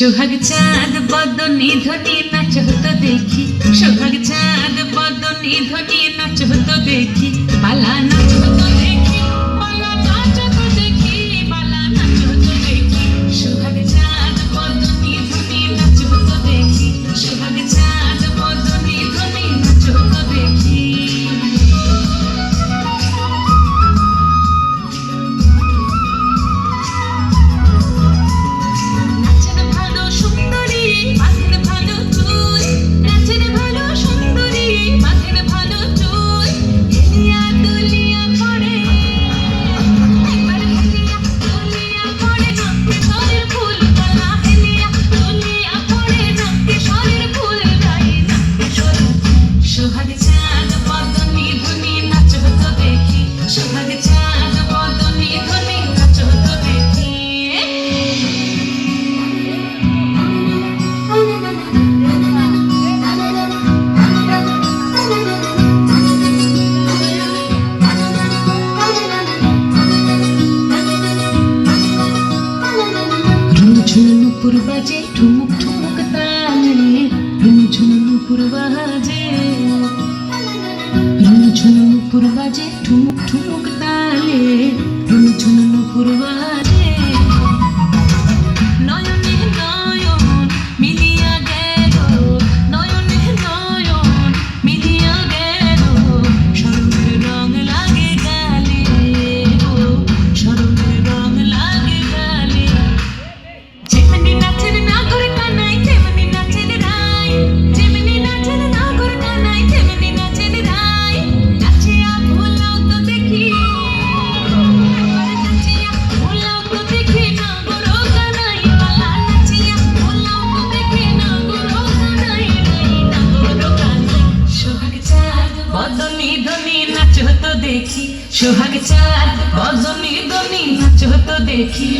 সোহাগ চাঁদ বদনি ধনি নাচ হতো দেখি। সোহাগ চাঁদ বদনি ধনি নাচ হতো দেখি। পালান দুপুর বাজে ঠুমুক ঠুমুক তালে ঝুমঝুম দুপুর বাজে। ঝুমঝুম দুপুর বাজে ঠুমুক সোহাগ চাঁদ বজনী দনি নাচ হতো দেখি